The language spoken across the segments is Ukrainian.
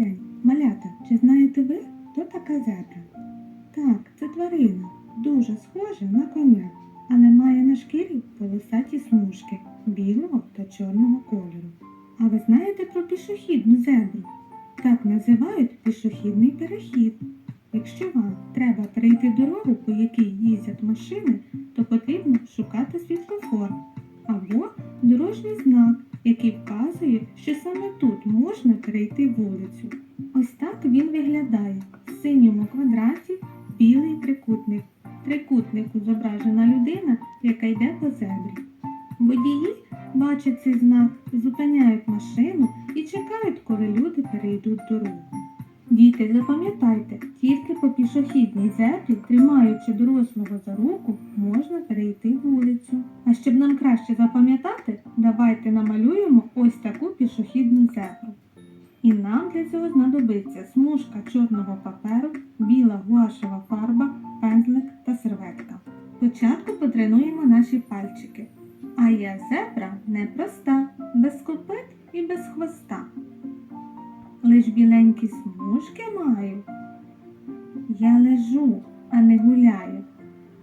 день. Малята, чи знаєте ви, хто така зебра? Так, це тварина, дуже схожа на коня, але має на шкірі полосаті смужки білого та чорного кольору. А ви знаєте про пішохідну зебру? Так називають пішохідний перехід. Якщо вам треба перейти дорогу, по якій їздять машини, то потрібно шукати світлофор або дорожній знак, який вказує, що саме тут можна перейти вулицю. Ось так він виглядає. В синьому квадраті білий трикутник. В трикутнику зображена людина, яка йде по зебрі. Водії бачать цей знак, зупиняють машину і чекають, коли люди перейдуть дорогу. Діти, запам'ятайте, тільки по пішохідній зебрі, тримаючи дорослого за руку, можна перейти вулицю. А щоб нам краще запам'ятати, давайте намалюємо пішохідну зебру. І нам для цього знадобиться смужка чорного паперу, біла гуашева фарба, пензлик та серветка. Спочатку потренуємо наші пальчики. А я зебра непроста, без копит і без хвоста. Лиш біленькі смужки маю. Я лежу, а не гуляю.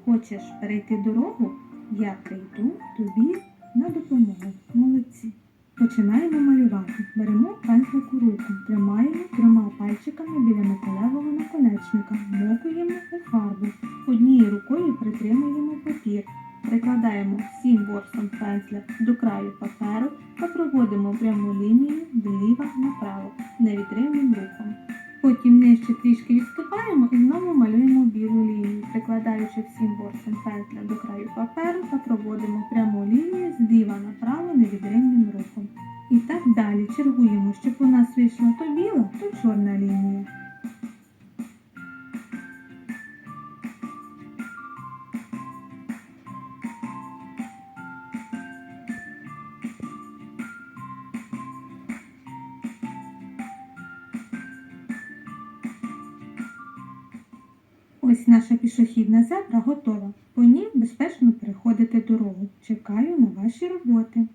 Хочеш перейти дорогу? Я прийду тобі на допомогу. Молодці. Починаємо малювати. Беремо пензлик у руку, тримаємо трьома пальчиками біля металевого наконечника, мокуємо у фарбу. Однією рукою притримуємо папір. Прикладаємо всім ворсом пензля до краю паперу та проводимо пряму лінію зліва направо невідривним рухом. Потім нижче трішки відступаємо і знову малюємо білу лінію, прикладаючи всім ворсом пензля до краю паперу та проводимо пряму лінію чергуємо, щоб у нас вийшла то біла, то чорна лінія. Ось наша пішохідна зебра готова. По ній безпечно переходити дорогу. Чекаю на ваші роботи.